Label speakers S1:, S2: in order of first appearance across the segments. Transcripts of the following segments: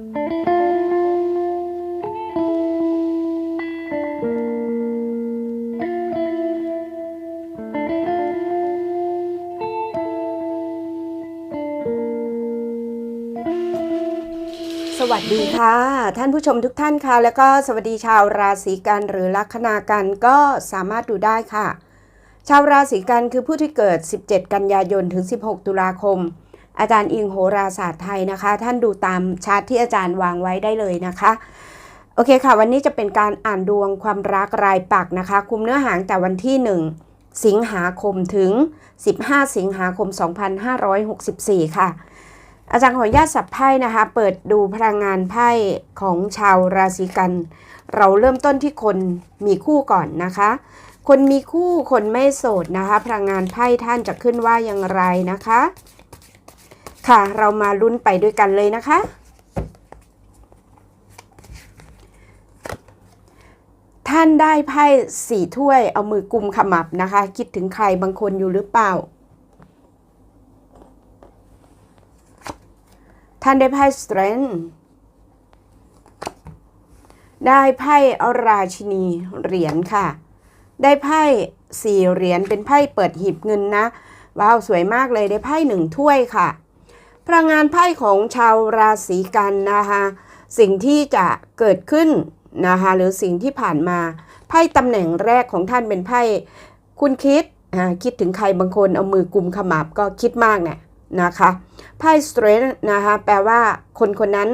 S1: สวัสดีค่ะ ท่านผู้ชมทุกท่านค่ะ แล้วก็สวัสดีชาวราศีกันหรือลัคนากันก็สามารถดูได้ค่ะ ชาวราศีกันคือผู้ที่เกิด 17 กันยายนถึง 16 ตุลาคม อาจารย์อิงโหราศาสตร์ไทยนะคะ ท่านดูตามชาร์ตที่อาจารย์วางไว้ได้เลยนะคะโอเคค่ะ วันนี้จะเป็นการอ่านดวงความรักรายปักนะคะ คุมเนื้อหาแต่วันที่ 1 สิงหาคมถึง 15 สิงหาคม 2564 ค่ะ อาจารย์ขออนุญาตสับไพ่นะคะ เปิดดูพลังงานไพ่ของชาวราศีกัน เราเริ่มต้นที่คนมีคู่ก่อนนะคะ คนมีคู่คนไม่โสดนะคะ พลังงานไพ่ท่านจะขึ้นว่าอย่างไรนะคะ ค่ะ เรามาลุ้นไปด้วยกันเลยนะคะ ท่านได้ไพ่สี่ถ้วยเอามือกุมขมับนะคะ คิดถึงใครบางคนอยู่หรือเปล่า ท่านได้ไพ่ strength ได้ไพ่อาราชินีเหรียญค่ะ ได้ไพ่สี่เหรียญเป็นไพ่เปิดหีบเงินนะ ว้าว สวยมากเลยได้ไพ่หนึ่งถ้วยค่ะ พลังงานไพ่ของชาวราศีกันนะคะสิ่งที่จะเกิดขึ้นนะคะหรือสิ่งที่ผ่านมาไพ่ตำแหน่งแรกของท่านเป็นไพ่คุณคิดคิดถึงใครบางคนเอามือกุมขมับก็คิดมากเนี่ยนะคะไพ่ strength นะคะแปลว่าคนคนนั้น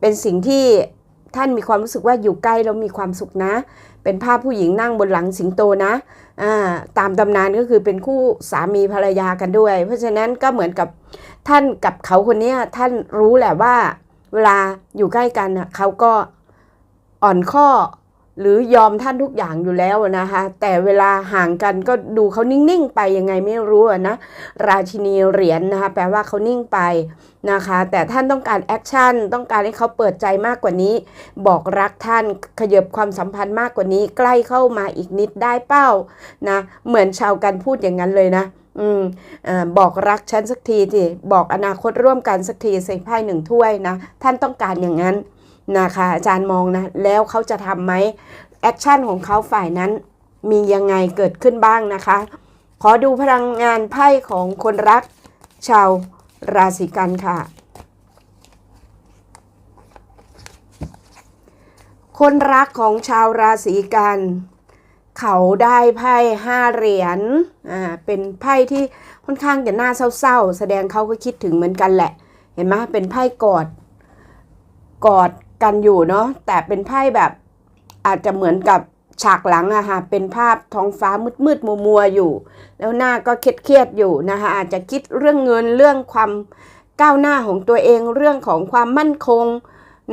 S1: เป็นสิ่งที่ท่านมีความรู้สึกว่าอยู่ใกล้แล้วมีความสุขนะ เป็นภาพผู้หญิงนั่งบนหลังสิงโตนะอ่าตามตำนานก็คือเป็นคู่สามีภรรยากันด้วย เพราะฉะนั้นก็เหมือนกับท่านกับเขาคนนี้ท่านรู้แหละว่า เวลาอยู่ใกล้กันน่ะเขาก็อ่อนข้อ หรือยอมท่านทุกอย่างอยู่แล้วนะคะ แต่เวลาห่างกันก็ดูเขานิ่งๆไปยังไงไม่รู้นะ ราชินีเหรียญนะคะ แปลว่าเขานิ่งไปนะคะ แต่ท่านต้องการแอคชั่น ต้องการให้เขาเปิดใจมากกว่านี้ บอกรักท่าน ขยับความสัมพันธ์มากกว่านี้ ใกล้เข้ามาอีกนิดได้เป้านะ เหมือนชาวกันพูดอย่างนั้นเลยนะอืมอบอกรักฉันสักทีสิ บอกอนาคตร่วมกันสักทีใส่ไพ่หนึ่งถ้วยนะ ท่านต้องการอย่างนั้น นะคะอาจารย์มองนะ แล้วเขาจะทำไหมแอคชั่นของเขาฝ่ายนั้นมียังไงเกิดขึ้นบ้างนะคะ ขอดูพลังงานไพ่ของคนรัก ชาวราศีกันค่ะ คนรักของชาวราศีกันเขาได้ไพ่ห้าเหรียญ อ่า เป็นไพ่ที่ค่อนข้างจะน่าเศร้าๆ แสดงเขาก็คิดถึงเหมือนกันแหละ เห็นไหมเป็นไพ่กอด กอด กันอยู่เนาะแต่เป็นไพ่แบบอาจจะเหมือนกับฉากหลังอะค่ะเป็นภาพท้องฟ้ามืดๆมัวๆอยู่ แล้วหน้าก็เครียดๆอยู่นะคะอาจจะคิดเรื่องเงินเรื่องความก้าวหน้าของตัวเองเรื่องของความมั่นคง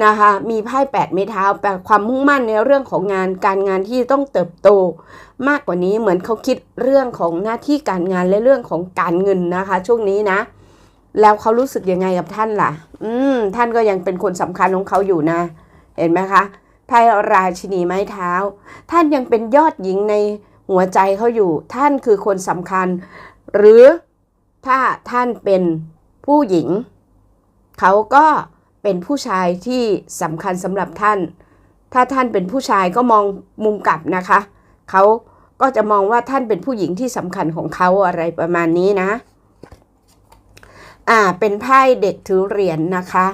S1: นะคะมีไพ่แปดไม้เท้าแปลความมุ่งมั่นในเรื่องของงานการงานที่ต้องเติบโต มากกว่านี้เหมือนเขาคิดเรื่องของหน้าที่การงานและเรื่องของการเงินนะคะ ช่วงนี้นะ แล้วเขารู้สึกยังไงกับท่านล่ะ อืม ท่านก็ยังเป็นคนสำคัญของเขาอยู่นะ เห็นไหมคะไพ่ราชินีไม้เท้า ท่านยังเป็นยอดหญิงในหัวใจเขาอยู่ ท่านคือคนสำคัญ หรือถ้าท่านเป็นผู้หญิง เขาก็เป็นผู้ชายที่สำคัญสำหรับท่าน ถ้าท่านเป็นผู้ชายก็มองมุมกลับนะคะ เขาก็จะมองว่าท่านเป็นผู้หญิงที่สำคัญของเขาอะไรประมาณนี้นะ อ่า เป็นไพ่เด็กถือเหรียญนะคะ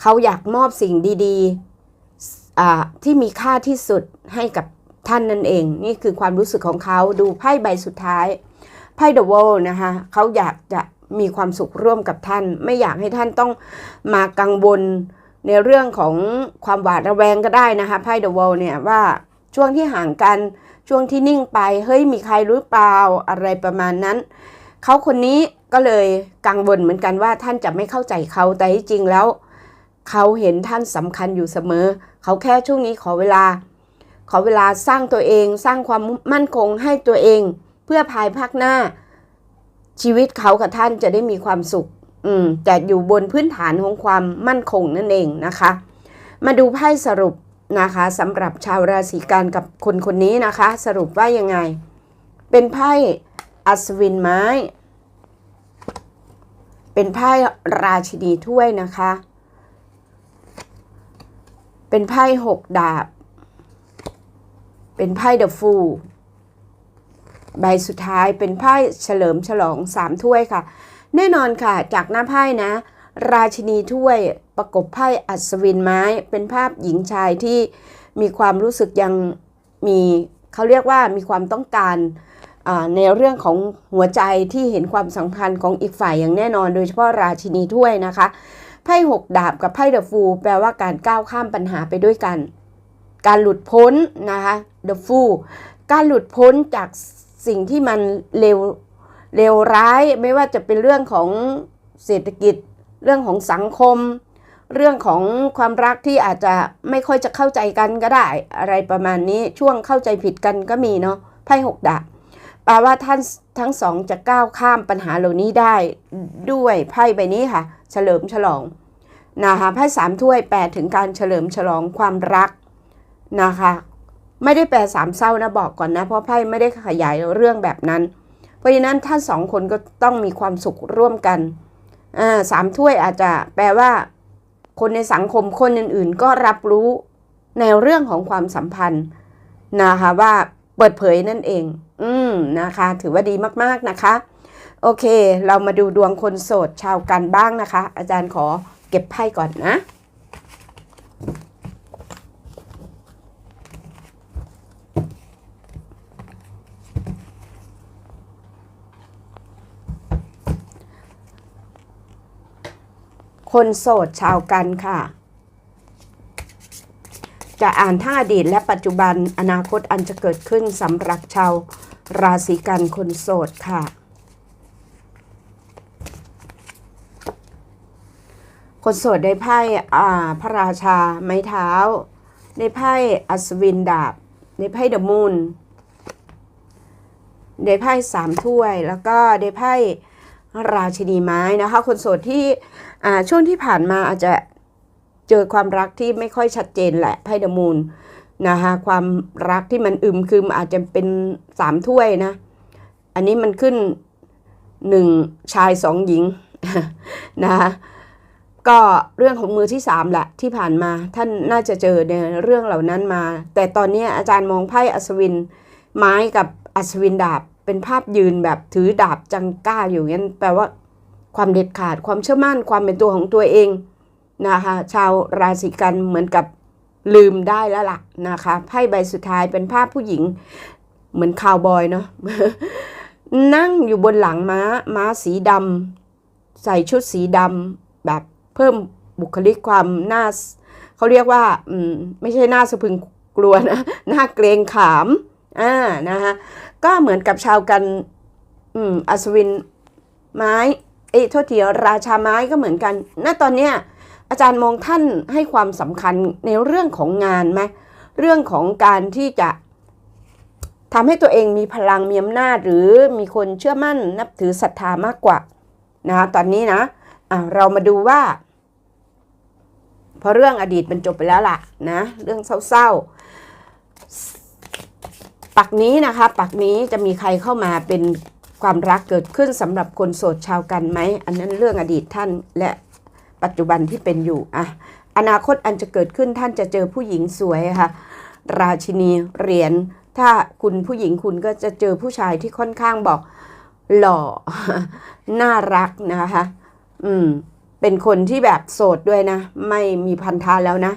S1: เขาอยากมอบสิ่งดีๆ อ่า ที่มีค่าที่สุดให้กับท่านนั่นเอง นี่คือความรู้สึกของเขาดูไพ่ใบสุดท้าย ไพ่เดอะวอลนะคะเขาอยากจะมีความสุขร่วมกับท่าน ไม่อยากให้ท่านต้องมากังวลในเรื่องของความหวาดระแวงก็ได้นะคะไพ่เดอะวอลเนี่ยว่าช่วงที่ห่างกันช่วงที่นิ่งไป เฮ้ยมีใครหรือเปล่าอะไรประมาณนั้น เขาคนนี้ ก็เลยกังวลเหมือนกันว่าท่านจะไม่เข้าใจเขาแต่ที่จริงแล้ว เขาเห็นท่านสำคัญอยู่เสมอ เขาแค่ช่วงนี้ขอเวลา ขอเวลาสร้างตัวเอง สร้างความมั่นคงให้ตัวเอง เพื่อภายภาคหน้า ชีวิตเขากับท่านจะได้มีความสุข อืมแต่อยู่บนพื้นฐานของความมั่นคงนั่นเองนะคะ มาดูไพ่สรุปนะคะสำหรับชาวราศีกันกับคนคนนี้นะคะ สรุปว่ายังไง เป็นไพ่อัศวินไม้ เป็นไพ่ราชินีถ้วยนะคะ เป็นไพ่หกดาบ เป็นไพ่เดอะฟูลใบสุดท้ายเป็นไพ่เฉลิมฉลองสามถ้วยค่ะ แน่นอนค่ะ จากหน้าไพ่นะ ราชินีถ้วยประกบไพ่อัศวินไม้ เป็นภาพหญิงชายที่มีความรู้สึกยังมีเขาเรียกว่ามีความต้องการ ในเรื่องของหัวใจที่เห็นความสำคัญของอีกฝ่ายอย่างแน่นอน โดยเฉพาะราชินีถ้วยนะคะไพ่หกดาบกับไพ่เดอะฟูแปลว่าการก้าวข้ามปัญหาไปด้วยกัน การหลุดพ้นนะคะ the fool การหลุดพ้นจากสิ่งที่มันเลวเลวร้าย ไม่ว่าจะเป็นเรื่องของเศรษฐกิจ เรื่องของสังคม เรื่องของความรักที่อาจจะไม่ค่อยจะเข้าใจกันก็ได้ อะไรประมาณนี้ช่วงเข้าใจผิดกันก็มีเนาะไพ่หกดาบ แปลว่าท่านทั้งสองจะก้าวข้ามปัญหาเหล่านี้ได้ด้วยไพ่ใบนี้ค่ะ เฉลิมฉลองนะคะไพ่สามถ้วยแปลถึงการเฉลิมฉลองความรักนะคะ ไม่ได้แปลสามเศร้านะบอกก่อนนะ เพราะไพ่ไม่ได้ขยายเรื่องแบบนั้น เพราะฉะนั้นท่านสองคนก็ต้องมีความสุขร่วมกันอ่าสามถ้วยอาจจะแปลว่า คนในสังคมคนอื่นๆ ก็รับรู้ในเรื่องของความสัมพันธ์นะคะว่า เปิดเผยนั่นเอง อืมนะคะ ถือว่าดีมากๆนะคะ โอเค เรามาดูดวงคนโสดชาวกันบ้างนะคะ อาจารย์ขอเก็บไพ่ก่อนนะคนโสดชาวกันค่ะ จะอ่านทั้งอดีตและปัจจุบันอนาคตอันจะเกิดขึ้นสำหรับชาวราศีกันคนโสดค่ะ คนโสดได้ไพ่อาพระราชาไม้เท้าได้ไพ่อัศวินดาบได้ไพ่เดมูนได้ไพ่สามถ้วย แล้วก็ได้ไพ่ราชินีไม้นะคะ คนโสดที่ช่วงที่ผ่านมาอาจจะ เจอความรักที่ไม่ค่อยชัดเจนแหละไพ่เดมูนนะคะความรักที่มันอึมครึมอาจจะเป็นสามถ้วยนะ อันนี้มันขึ้นหนึ่งชายสองหญิงนะคะก็เรื่องของมือที่สามแหละที่ผ่านมาท่านน่าจะเจอในเรื่องเหล่านั้นมา แต่ตอนนี้อาจารย์มองไพ่อัศวิน ไม้กับอัศวินดาบเป็นภาพยืนแบบถือดาบจังก้าอยู่งั้นแปลว่าความเด็ดขาดความเชื่อมั่นความเป็นตัวของตัวเอง นะคะชาวราศีกันเหมือนกับลืมได้แล้วล่ะนะคะไพ่ใบสุดท้ายเป็นภาพผู้หญิงเหมือนคาวบอยเนาะนั่งอยู่บนหลังม้าม้าสีดำใส่ชุดสีดำแบบเพิ่มบุคลิกความน่าเขาเรียกว่าอืมไม่ใช่หน้าสะพึงกลัวนะหน้าเกรงขามอ่านะคะก็เหมือนกับชาวกันอืมอัศวินไม้เอ้โทษทีราชาไม้ก็เหมือนกันณตอนเนี้ย อาจารย์มองท่านให้ความสำคัญในเรื่องของงานไหมเรื่องของการที่จะทำให้ตัวเองมีพลังมีอำนาจหรือมีคนเชื่อมั่นนับถือศรัทธามากกว่านะคะตอนนี้นะอะเรามาดูว่าเพราะเรื่องอดีตมันจบไปแล้วล่ะนะเรื่องเศร้าๆปักนี้นะคะปักนี้จะมีใครเข้ามาเป็นความรักเกิดขึ้นสำหรับคนโสดชาวกันไหมอันนั้นเรื่องอดีตท่านและ ปัจจุบันที่เป็นอยู่อะอนาคตอันจะเกิดขึ้นท่านจะเจอผู้หญิงสวยค่ะ ราชินีเหรียญถ้าคุณผู้หญิงคุณก็จะเจอผู้ชายที่ค่อนข้างบอกหล่อ น่ารักนะคะ อืม เป็นคนที่แบบโสดด้วยนะ ไม่มีพันธะแล้วนะ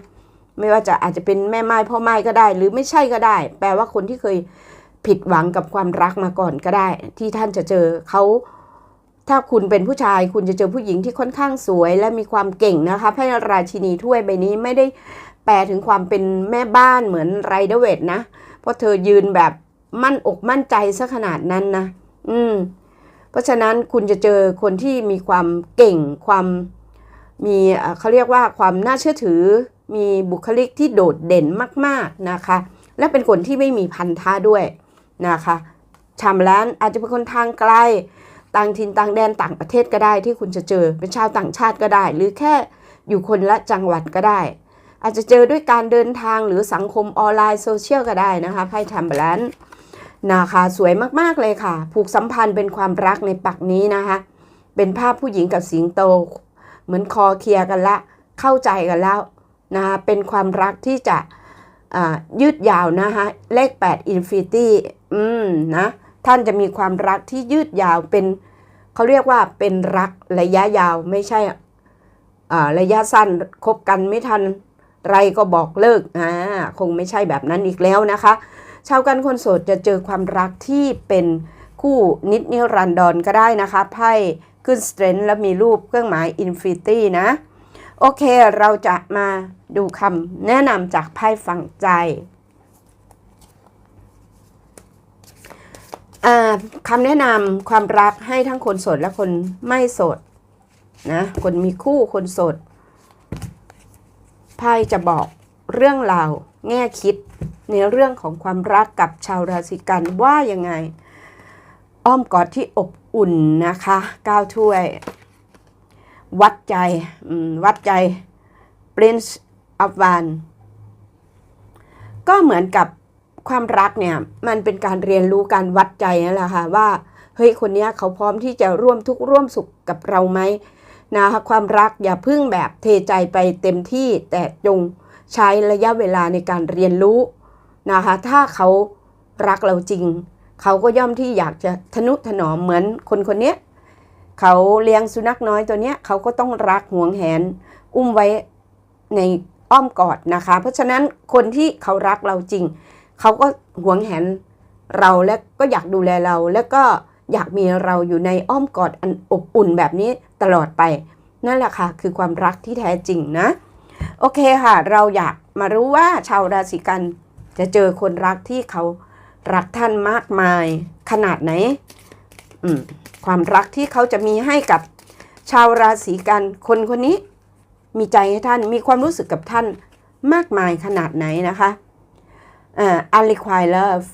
S1: ไม่ว่าจะอาจจะเป็นแม่ไม้พ่อไม้ก็ได้ หรือไม่ใช่ก็ได้ แปลว่าคนที่เคยผิดหวังกับความรักมาก่อนก็ได้ ที่ท่านจะเจอเขา ถ้าคุณเป็นผู้ชายคุณจะเจอผู้หญิงที่ค่อนข้างสวย และมีความเก่งนะคะไพ่ราชินีถ้วยใบนี้ไม่ได้แปลถึงความเป็นแม่บ้านเหมือนไรเดเวทนะ เพราะเธอยืนแบบมั่นอกมั่นใจซะขนาดนั้นนะ อืม เพราะฉะนั้นคุณจะเจอคนที่มีความเก่งความมีเขาเรียกว่าความน่าเชื่อถือ มีบุคลิกที่โดดเด่นมาก ๆนะคะ และเป็นคนที่ไม่มีพันธะด้วยนะคะชามล้านอาจจะเป็นคนทางไกล ต่างถิ่นต่างแดนต่างประเทศก็ได้ที่คุณจะเจอเป็นชาวต่างชาติก็ได้ หรือแค่อยู่คนละจังหวัดก็ได้ อาจจะเจอด้วยการเดินทางหรือสังคมออนไลน์โซเชียลก็ได้นะคะไพ่แทมเบลันนะคะสวยมากๆเลยค่ะ ผูกสัมพันธ์เป็นความรักในปักนี้นะคะ เป็นภาพผู้หญิงกับสิงโต เหมือนคอเคลียร์กันละ เข้าใจกันแล้วนะคะเป็นความรักที่จะยืดยาวนะคะเลข 8 Infinity อืมนะ ท่านจะมีความรักที่ยืดยาวเป็นเขาเรียกว่าเป็นรักระยะยาวไม่ใช่อ่าระยะสั้นคบกันไม่ทันไรก็บอกเลิกอ่าคงไม่ใช่แบบนั้นอีกแล้วนะคะ ชาวกันคนโสดจะเจอความรักที่เป็นคู่นิดนิรันดรก็ได้นะคะไพ่ขึ้นสเตรนท์และมีรูปเครื่องหมาย Infinity นะ โอเคเราจะมาดูคำแนะนำจากไพ่ฝังใจอ่า คำแนะนำความรักให้ทั้งคนโสดและคนไม่โสดนะคนมีคู่คนโสดไพ่จะบอกเรื่องราวแง่คิดในเรื่องของความรักกับชาวราศีกันว่ายังไง อ้อมกอดที่อบอุ่นนะคะก้าวถ้วย วัดใจวัดใจ Prince of One ก็เหมือนกับ ความรักเนี่ยมันเป็นการเรียนรู้การวัดใจนั่นแหละค่ะว่าเฮ้ยคนนี้เขาพร้อมที่จะร่วมทุกข์ร่วมสุขกับเราไหมนะคะความรักอย่าพึ่งแบบเทใจไปเต็มที่แต่จงใช้ระยะเวลาในการเรียนรู้นะคะถ้าเขารักเราจริง เขาก็ย่อมที่อยากจะทนุถนอมเหมือนคนคนนี้เขาเลี้ยงสุนัขน้อยตัวเนี้ยเขาก็ต้องรักห่วงแหน อุ้มไว้ในอ้อมกอดนะคะ เพราะฉะนั้นคนที่เขารักเราจริง เขาก็หวงแหนเราและก็อยากดูแลเรา แล้วก็อยากมีเราอยู่ในอ้อมกอดอันอบอุ่นแบบนี้ตลอดไป นั่นแหละค่ะ คือความรักที่แท้จริงนะ โอเคค่ะ เราอยากมารู้ว่าชาวราศีกันจะเจอคนรักที่เขารักท่านมากมายขนาดไหนความรักที่เขาจะมีให้กับชาวราศีกันคนคนนี้ มีใจให้ท่านมีความรู้สึกกับท่านมากมายขนาดไหนนะคะ อ่า unrequited love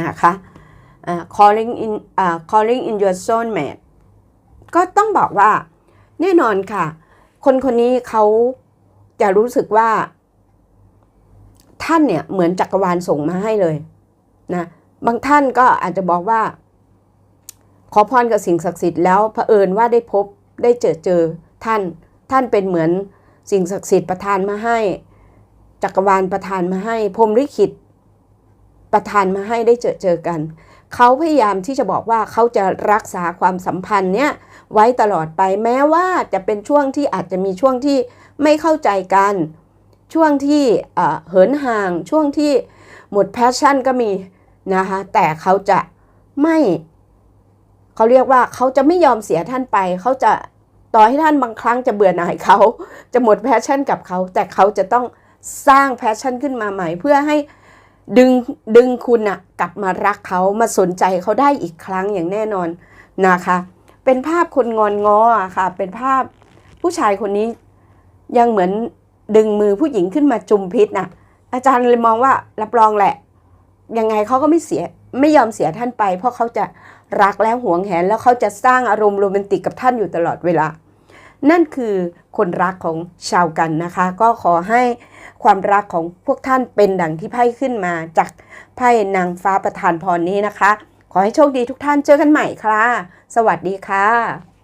S1: นะคะอ่า calling in อ่า calling in your soulmate ก็ต้องบอกว่าแน่นอนค่ะ คนคนนี้เขาจะรู้สึกว่า ท่านเนี่ยเหมือนจักรวาลส่งมาให้เลยนะบางท่านก็อาจจะบอกว่า ขอพรกับสิ่งศักดิ์สิทธิ์แล้วเผอิญว่าได้พบได้เจอเจอท่านท่านเป็นเหมือนสิ่งศักดิ์สิทธิ์ประทานมาให้ จักรวาลประทานมาให้พรมลิขิตประทานมาให้ได้เจอเจอกัน เขาพยายามที่จะบอกว่าเขาจะรักษาความสัมพันธ์เนี้ยไว้ตลอดไปแม้ว่าจะเป็นช่วงที่อาจจะมีช่วงที่ไม่เข้าใจกัน ช่วงที่เอ่อเหินห่าง ช่วงที่หมดแพชชั่นก็มีนะคะแต่เขาจะไม่เขาเรียกว่าเขาจะไม่ยอมเสียท่านไป เขาจะต่อให้ท่านบางครั้งจะเบื่อหน่ายเขาจะหมดแพชชั่นกับเขา แต่เขาจะต้อง สร้างแพชชั่นขึ้นมาใหม่ เพื่อให้ดึงดึงคุณอะกลับมารักเขามาสนใจเขาได้อีกครั้งอย่างแน่นอนนะคะ เป็นภาพคนงอนงออะค่ะ เป็นภาพผู้ชายคนนี้ยังเหมือนดึงมือผู้หญิงขึ้นมาจุมพิษน่ะ อาจารย์เลยมองว่ารับรองแหละ ยังไงเขาก็ไม่เสียไม่ยอมเสียท่านไป เพราะเขาจะรักและหวงแหนแล้วเขาจะสร้างอารมณ์โรแมนติกกับท่านอยู่ตลอดเวลา นั่นคือคนรักของชาวกันนะคะ ก็ขอให้ความรักของพวกท่านเป็นดังที่ไพ่ขึ้นมาจากไพ่นางฟ้าประทานพรนี้นะคะ ขอให้โชคดีทุกท่านเจอกันใหม่ค่ะ สวัสดีค่ะ